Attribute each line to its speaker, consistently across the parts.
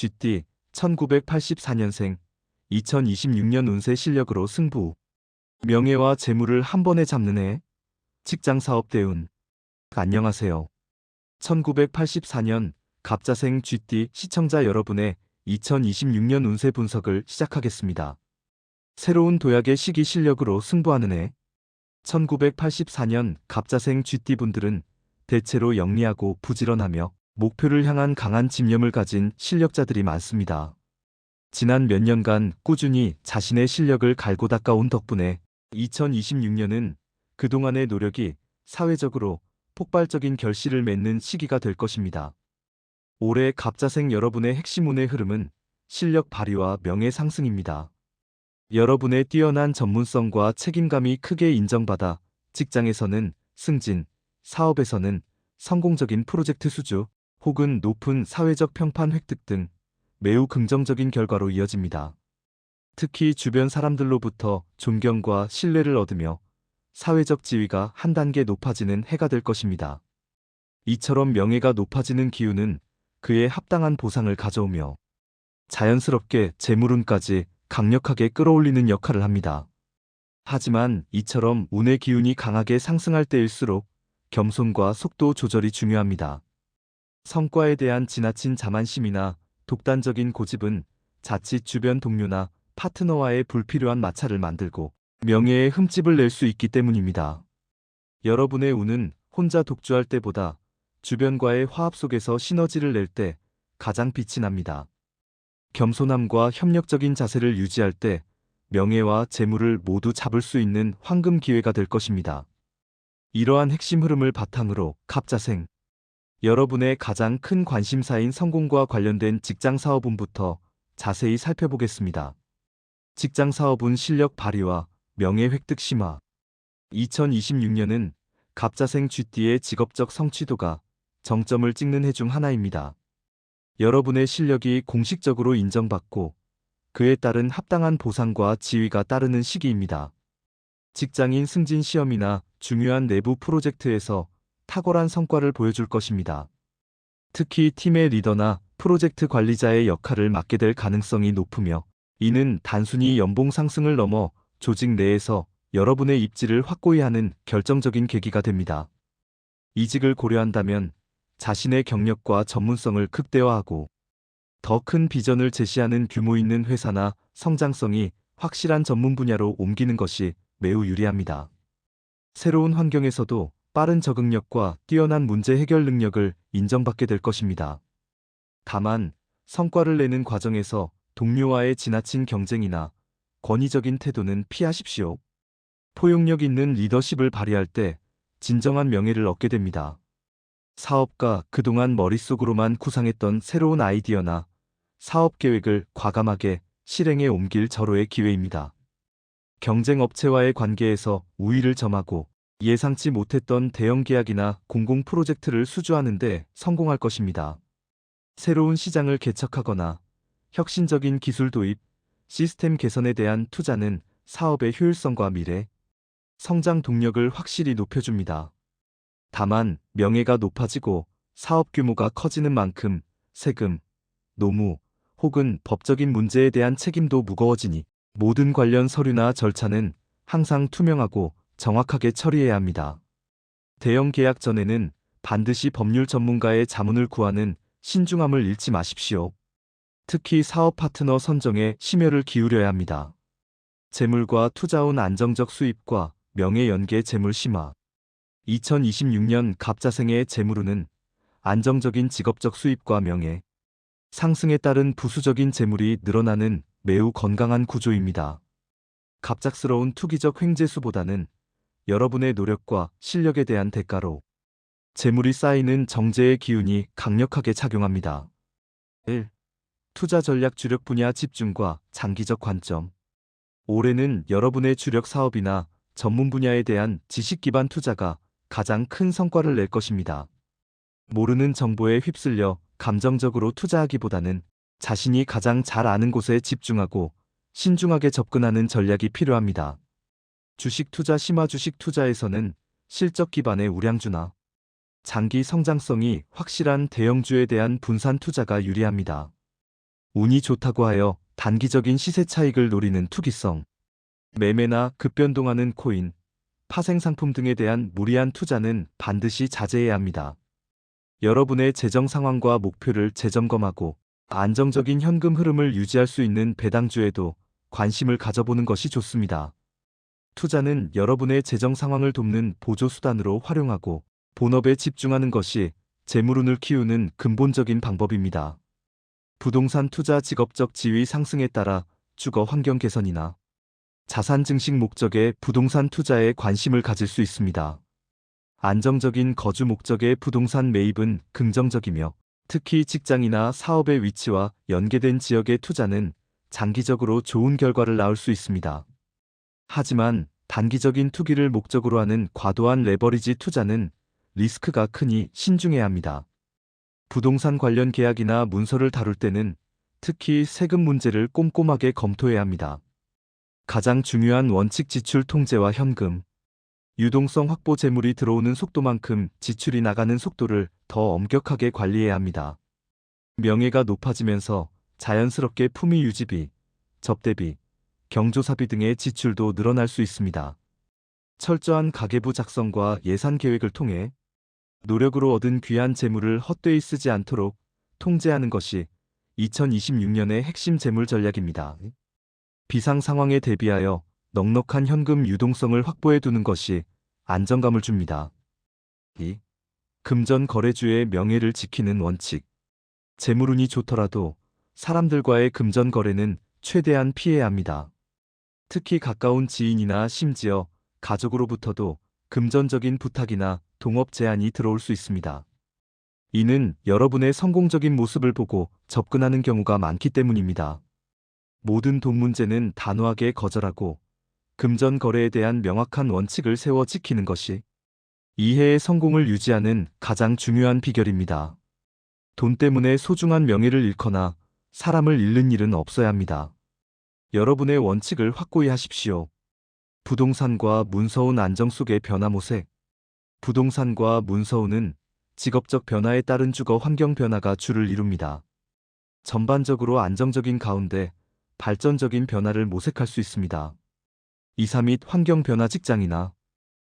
Speaker 1: GT 1984년생 2026년 운세 실력으로 승부. 명예와 재물을 한 번에 잡는 해. 직장 사업 대운. 안녕하세요. 1984년 갑자생 GT 시청자 여러분의 2026년 운세 분석을 시작하겠습니다. 새로운 도약의 시기 실력으로 승부하는 해. 1984년 갑자생 GT 분들은 대체로 영리하고 부지런하며 목표를 향한 강한 집념을 가진 실력자들이 많습니다. 지난 몇 년간 꾸준히 자신의 실력을 갈고 닦아온 덕분에 2026년은 그동안의 노력이 사회적으로 폭발적인 결실을 맺는 시기가 될 것입니다. 올해 갑자생 여러분의 핵심 운의 흐름은 실력 발휘와 명예 상승입니다. 여러분의 뛰어난 전문성과 책임감이 크게 인정받아 직장에서는 승진, 사업에서는 성공적인 프로젝트 수주, 혹은 높은 사회적 평판 획득 등 매우 긍정적인 결과로 이어집니다. 특히 주변 사람들로부터 존경과 신뢰를 얻으며 사회적 지위가 한 단계 높아지는 해가 될 것입니다. 이처럼 명예가 높아지는 기운은 그에 합당한 보상을 가져오며 자연스럽게 재물운까지 강력하게 끌어올리는 역할을 합니다. 하지만 이처럼 운의 기운이 강하게 상승할 때일수록 겸손과 속도 조절이 중요합니다. 성과에 대한 지나친 자만심이나 독단적인 고집은 자칫 주변 동료나 파트너와의 불필요한 마찰을 만들고 명예에 흠집을 낼 수 있기 때문입니다. 여러분의 운은 혼자 독주할 때보다 주변과의 화합 속에서 시너지를 낼 때 가장 빛이 납니다. 겸손함과 협력적인 자세를 유지할 때 명예와 재물을 모두 잡을 수 있는 황금 기회가 될 것입니다. 이러한 핵심 흐름을 바탕으로 갑자생 여러분의 가장 큰 관심사인 성공과 관련된 직장 사업운부터 자세히 살펴보겠습니다. 직장 사업운 실력 발휘와 명예 획득 심화 2026년은 갑자생 GT의 직업적 성취도가 정점을 찍는 해 중 하나입니다. 여러분의 실력이 공식적으로 인정받고 그에 따른 합당한 보상과 지위가 따르는 시기입니다. 직장인 승진 시험이나 중요한 내부 프로젝트에서 탁월한 성과를 보여줄 것입니다. 특히 팀의 리더나 프로젝트 관리자의 역할을 맡게 될 가능성이 높으며 이는 단순히 연봉 상승을 넘어 조직 내에서 여러분의 입지를 확고히 하는 결정적인 계기가 됩니다. 이직을 고려한다면 자신의 경력과 전문성을 극대화하고 더 큰 비전을 제시하는 규모 있는 회사나 성장성이 확실한 전문 분야로 옮기는 것이 매우 유리합니다. 새로운 환경에서도 빠른 적응력과 뛰어난 문제 해결 능력을 인정받게 될 것입니다. 다만 성과를 내는 과정에서 동료와의 지나친 경쟁이나 권위적인 태도는 피하십시오. 포용력 있는 리더십을 발휘할 때 진정한 명예를 얻게 됩니다. 사업가 그동안 머릿속으로만 구상했던 새로운 아이디어나 사업 계획을 과감하게 실행에 옮길 절호의 기회입니다. 경쟁 업체와의 관계에서 우위를 점하고 예상치 못했던 대형 계약이나 공공 프로젝트를 수주하는데 성공할 것입니다. 새로운 시장을 개척하거나 혁신적인 기술 도입, 시스템 개선에 대한 투자는 사업의 효율성과 미래, 성장 동력을 확실히 높여줍니다. 다만 명예가 높아지고 사업 규모가 커지는 만큼 세금, 노무 혹은 법적인 문제에 대한 책임도 무거워지니 모든 관련 서류나 절차는 항상 투명하고 정확하게 처리해야 합니다. 대형 계약 전에는 반드시 법률 전문가의 자문을 구하는 신중함을 잃지 마십시오. 특히 사업 파트너 선정에 심혈을 기울여야 합니다. 재물과 투자운 안정적 수입과 명예 연계 재물 심화 2026년 갑자생의 재물운은 안정적인 직업적 수입과 명예, 상승에 따른 부수적인 재물이 늘어나는 매우 건강한 구조입니다. 갑작스러운 투기적 횡재수보다는 여러분의 노력과 실력에 대한 대가로 재물이 쌓이는 정제의 기운이 강력하게 작용합니다. 1. 투자 전략 주력 분야 집중과 장기적 관점. 올해는 여러분의 주력 사업이나 전문 분야에 대한 지식 기반 투자가 가장 큰 성과를 낼 것입니다. 모르는 정보에 휩쓸려 감정적으로 투자하기보다는 자신이 가장 잘 아는 곳에 집중하고 신중하게 접근하는 전략이 필요합니다. 주식 투자 심화 주식 투자에서는 실적 기반의 우량주나 장기 성장성이 확실한 대형주에 대한 분산 투자가 유리합니다. 운이 좋다고 하여 단기적인 시세 차익을 노리는 투기성, 매매나 급변동하는 코인, 파생 상품 등에 대한 무리한 투자는 반드시 자제해야 합니다. 여러분의 재정 상황과 목표를 재점검하고 안정적인 현금 흐름을 유지할 수 있는 배당주에도 관심을 가져보는 것이 좋습니다. 투자는 여러분의 재정 상황을 돕는 보조 수단으로 활용하고 본업에 집중하는 것이 재물운을 키우는 근본적인 방법입니다. 부동산 투자 직업적 지위 상승에 따라 주거 환경 개선이나 자산 증식 목적의 부동산 투자에 관심을 가질 수 있습니다. 안정적인 거주 목적의 부동산 매입은 긍정적이며 특히 직장이나 사업의 위치와 연계된 지역의 투자는 장기적으로 좋은 결과를 낳을 수 있습니다. 하지만 단기적인 투기를 목적으로 하는 과도한 레버리지 투자는 리스크가 크니 신중해야 합니다. 부동산 관련 계약이나 문서를 다룰 때는 특히 세금 문제를 꼼꼼하게 검토해야 합니다. 가장 중요한 원칙 지출 통제와 현금, 유동성 확보 재물이 들어오는 속도만큼 지출이 나가는 속도를 더 엄격하게 관리해야 합니다. 명예가 높아지면서 자연스럽게 품위 유지비, 접대비, 경조사비 등의 지출도 늘어날 수 있습니다. 철저한 가계부 작성과 예산 계획을 통해 노력으로 얻은 귀한 재물을 헛되이 쓰지 않도록 통제하는 것이 2026년의 핵심 재물 전략입니다. 비상 상황에 대비하여 넉넉한 현금 유동성을 확보해 두는 것이 안정감을 줍니다. 2. 금전 거래주의 명예를 지키는 원칙. 재물운이 좋더라도 사람들과의 금전 거래는 최대한 피해야 합니다. 특히 가까운 지인이나 심지어 가족으로부터도 금전적인 부탁이나 동업 제안이 들어올 수 있습니다. 이는 여러분의 성공적인 모습을 보고 접근하는 경우가 많기 때문입니다. 모든 돈 문제는 단호하게 거절하고 금전 거래에 대한 명확한 원칙을 세워 지키는 것이 이해의 성공을 유지하는 가장 중요한 비결입니다. 돈 때문에 소중한 명예를 잃거나 사람을 잃는 일은 없어야 합니다. 여러분의 원칙을 확고히 하십시오. 부동산과 문서운 안정 속의 변화모색. 부동산과 문서운은 직업적 변화에 따른 주거 환경 변화가 주를 이룹니다. 전반적으로 안정적인 가운데 발전적인 변화를 모색할 수 있습니다. 이사 및 환경 변화 직장이나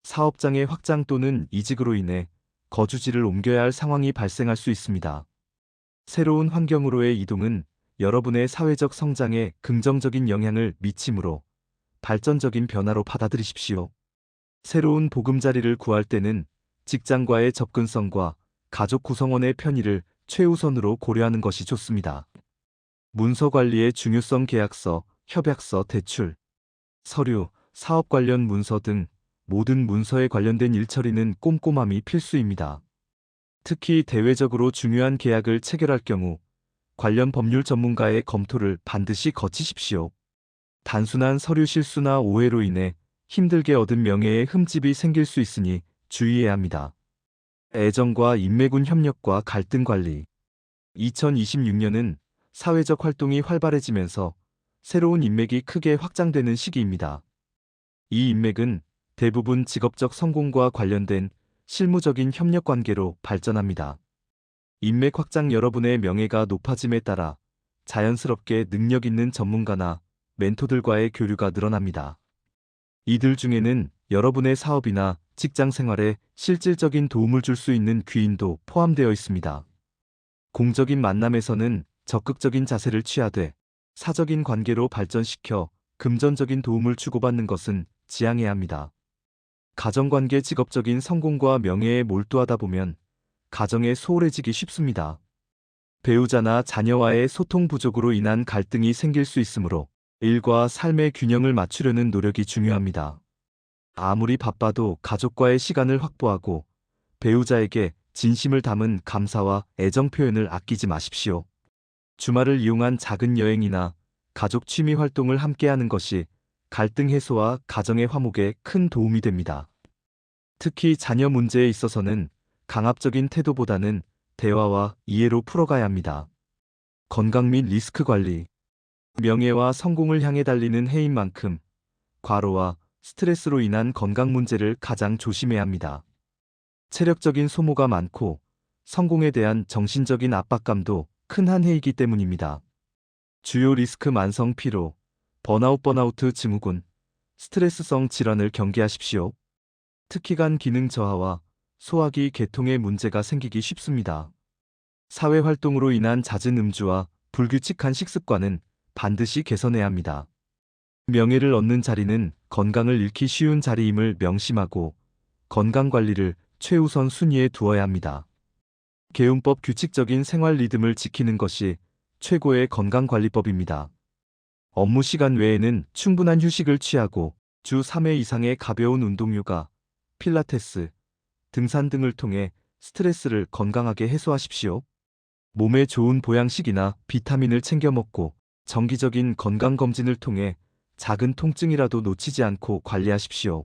Speaker 1: 사업장의 확장 또는 이직으로 인해 거주지를 옮겨야 할 상황이 발생할 수 있습니다. 새로운 환경으로의 이동은 여러분의 사회적 성장에 긍정적인 영향을 미치므로 발전적인 변화로 받아들이십시오. 새로운 보금자리를 구할 때는 직장과의 접근성과 가족 구성원의 편의를 최우선으로 고려하는 것이 좋습니다. 문서 관리의 중요성 계약서, 협약서, 대출, 서류, 사업 관련 문서 등 모든 문서에 관련된 일처리는 꼼꼼함이 필수입니다. 특히 대외적으로 중요한 계약을 체결할 경우 관련 법률 전문가의 검토를 반드시 거치십시오. 단순한 서류 실수나 오해로 인해 힘들게 얻은 명예에 흠집이 생길 수 있으니 주의해야 합니다. 애정과 인맥운 협력과 갈등 관리 2026년은 사회적 활동이 활발해지면서 새로운 인맥이 크게 확장되는 시기입니다. 이 인맥은 대부분 직업적 성공과 관련된 실무적인 협력 관계로 발전합니다. 인맥 확장 여러분의 명예가 높아짐에 따라 자연스럽게 능력 있는 전문가나 멘토들과의 교류가 늘어납니다. 이들 중에는 여러분의 사업이나 직장 생활에 실질적인 도움을 줄 수 있는 귀인도 포함되어 있습니다. 공적인 만남에서는 적극적인 자세를 취하되 사적인 관계로 발전시켜 금전적인 도움을 주고받는 것은 지양해야 합니다. 가정관계 직업적인 성공과 명예에 몰두하다 보면 가정에 소홀해지기 쉽습니다. 배우자나 자녀와의 소통 부족으로 인한 갈등이 생길 수 있으므로 일과 삶의 균형을 맞추려는 노력이 중요합니다. 아무리 바빠도 가족과의 시간을 확보하고 배우자에게 진심을 담은 감사와 애정 표현을 아끼지 마십시오. 주말을 이용한 작은 여행이나 가족 취미 활동을 함께하는 것이 갈등 해소와 가정의 화목에 큰 도움이 됩니다. 특히 자녀 문제에 있어서는 강압적인 태도보다는 대화와 이해로 풀어가야 합니다. 건강 및 리스크 관리. 명예와 성공을 향해 달리는 해인 만큼 과로와 스트레스로 인한 건강 문제를 가장 조심해야 합니다. 체력적인 소모가 많고 성공에 대한 정신적인 압박감도 큰 한 해이기 때문입니다. 주요 리스크 만성 피로, 번아웃 번아우트 증후군, 스트레스성 질환을 경계하십시오. 특히 간 기능 저하와 소화기 계통에 문제가 생기기 쉽습니다. 사회 활동으로 인한 잦은 음주와 불규칙한 식습관은 반드시 개선해야 합니다. 명예를 얻는 자리는 건강을 잃기 쉬운 자리임을 명심하고 건강 관리를 최우선 순위에 두어야 합니다. 개운법 규칙적인 생활 리듬을 지키는 것이 최고의 건강관리법입니다. 업무 시간 외에는 충분한 휴식을 취하고 주 3회 이상의 가벼운 운동 휴가, 필라테스, 등산 등을 통해 스트레스를 건강하게 해소하십시오. 몸에 좋은 보양식이나 비타민을 챙겨 먹고 정기적인 건강검진을 통해 작은 통증이라도 놓치지 않고 관리하십시오.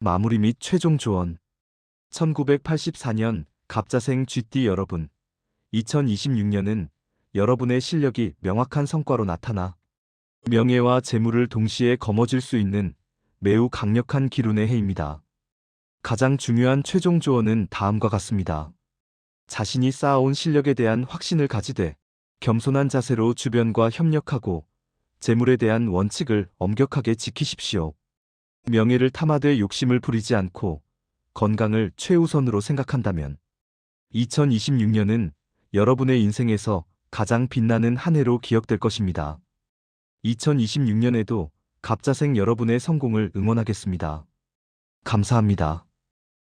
Speaker 1: 마무리 및 최종 조언 1984년 갑자생 GT 여러분 2026년은 여러분의 실력이 명확한 성과로 나타나 명예와 재물을 동시에 거머쥘 수 있는 매우 강력한 기운의 해입니다. 가장 중요한 최종 조언은 다음과 같습니다. 자신이 쌓아온 실력에 대한 확신을 가지되 겸손한 자세로 주변과 협력하고 재물에 대한 원칙을 엄격하게 지키십시오. 명예를 탐하되 욕심을 부리지 않고 건강을 최우선으로 생각한다면 2026년은 여러분의 인생에서 가장 빛나는 한 해로 기억될 것입니다. 2026년에도 갑자생 여러분의 성공을 응원하겠습니다. 감사합니다.